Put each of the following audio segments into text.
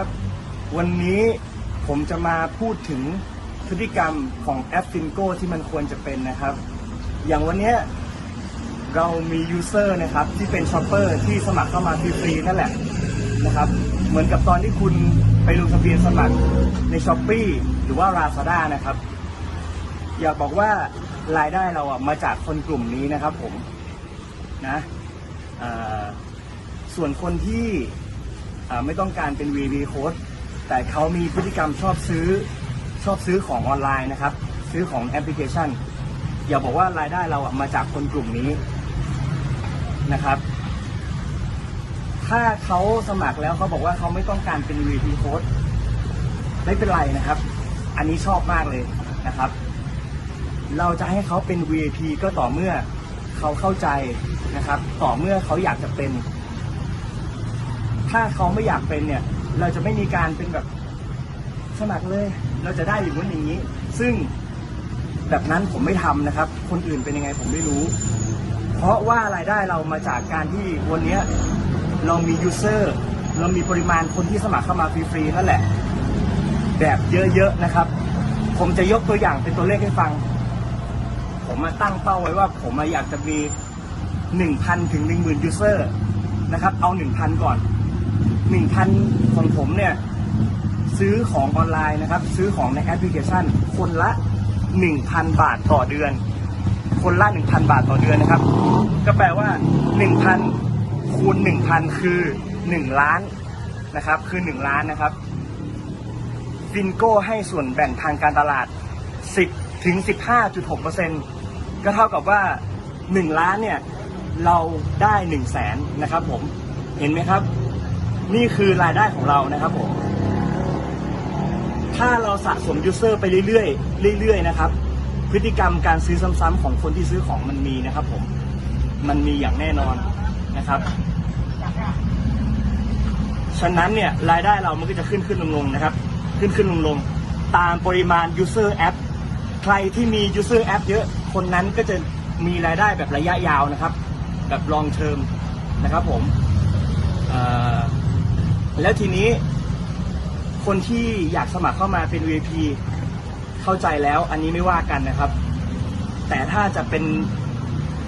ครับ วันนี้ผมจะมาพูดถึงพฤติกรรมของแอปฟินโกที่มันควรจะเป็นนะครับ อย่างวันนี้เรามียูเซอร์นะครับที่เป็นช็อปเปอร์ที่สมัครเข้ามาฟรีๆนั่นแหละนะครับ เหมือนกับตอนที่คุณไปลงทะเบียนสมัครในช้อปปีหรือว่า Lazada นะครับ อยากบอกว่ารายได้เราอะมาจากคนกลุ่มนี้นะครับผมนะส่วนคนที่ ไม่ต้องการเป็น VV code แต่เขามีพฤติกรรมชอบซื้อชอบซื้อของออนไลน์นะครับ ซื้อของแอปพลิเคชัน อย่าบอกว่ารายได้เราอะมาจากคนกลุ่มนี้นะครับ ถ้าเขาสมัครแล้วเขาบอกว่าเขาไม่ต้องการเป็น VP code ไม่เป็นไรนะครับ อันนี้ชอบมากเลยนะครับ เราจะให้เขาเป็น VIP ก็ต่อเมื่อเขาเข้าใจนะครับ ต่อเมื่อเขาอยากจะเป็น ถ้าเขาไม่อยากเป็นเนี่ย เราจะไม่มีการเป็นแบบสมัครเลย เราจะได้อย่างนู้นอย่างนี้ ซึ่งแบบนั้นผมไม่ทำนะครับ คนอื่นเป็นยังไงผมไม่รู้ เพราะว่ารายได้เรามาจากการที่วันนี้เรามียูเซอร์เรามีปริมาณคนที่สมัครเข้ามาฟรีๆนั่นแหละ แบบเยอะๆนะครับ ผมจะยกตัวอย่างเป็นตัวเลขให้ฟัง ผมมาตั้งเป้าไว้ว่า ผมมาอยากจะมี 1,000 ถึง 10,000 ยูเซอร์นะครับ เอา 1,000 ก่อน 1,000ของผมเนี่ยซื้อของออนไลน์นะครับ ซื้อของในแอปพลิเคชัน คนละ1,000บาทต่อเดือน คนละ1,000บาทต่อเดือนนะครับ ก็แปลว่า1,000คูณ1,000คือ1ล้านนะครับ คือ1ล้านนะครับฟินโก้ให้ส่วนแบ่งทางการตลาด 10 ถึง 15.6%ก็เท่ากับว่า 1 ล้านเนี่ย เราได้ 1 0 0 0 0แสนนะครับผม เห็นไหมครับ นี่คือรายได้ของเรานะครับผม ถ้าเราสะสมยูเซอร์ไปเรื่อยๆเรื่อยๆนะครับ พฤติกรรมการซื้อซ้ำๆของคนที่ซื้อของมันมีนะครับผม มันมีอย่างแน่นอนนะครับ ฉะนั้นเนี่ยรายได้เรามันก็จะขึ้นขึ้นลงลงนะครับ ขึ้นขึ้นลงลงตามปริมาณ user app ใครที่มี user app เยอะ คนนั้นก็จะมีรายได้แบบระยะยาวนะครับ แบบ long term นะครับผมเอ่อ แล้วทีนี้คนที่อยากสมัครเข้ามาเป็น VIP เข้าใจแล้วอันนี้ไม่ว่ากันนะครับ แต่ถ้าจะเป็น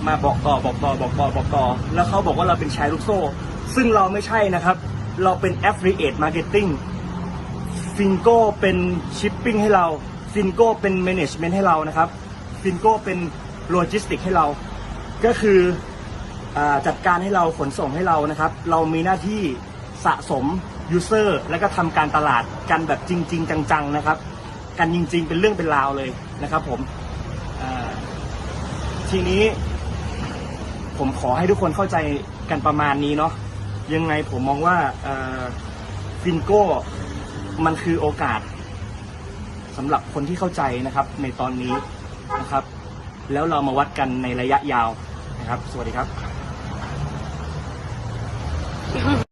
มาบอกต่อบอกต่อบอกต่อบอกต่อ แล้วเขาบอกว่าเราเป็นแชร์ลูกโซ่ ซึ่งเราไม่ใช่นะครับ เราเป็น affiliate marketing ฟินโก้เป็นชิปปิ้งให้เราฟินโก้เป็นแมネจเมนต์ให้เรานะครับฟินโก้เป็นโลจิสติกให้เรา ก็คืออจัดการให้เราขนส่งให้เรานะครับ เรามีหน้าที่ สะสมยูเซอร์แล้วก็ทำการตลาดกันแบบจริง ๆ จังๆนะครับ กันจริง ๆ เป็นเรื่องเป็นราวเลยนะครับผมทีนี้ผมขอให้ทุกคนเข้าใจกันประมาณนี้เนาะยังไงผมมองว่าฟินโก้มันคือโอกาสสำหรับคนที่เข้าใจนะครับ ในตอนนี้นะครับ แล้วเรามาวัดกันในระยะยาวนะครับ สวัสดีครับ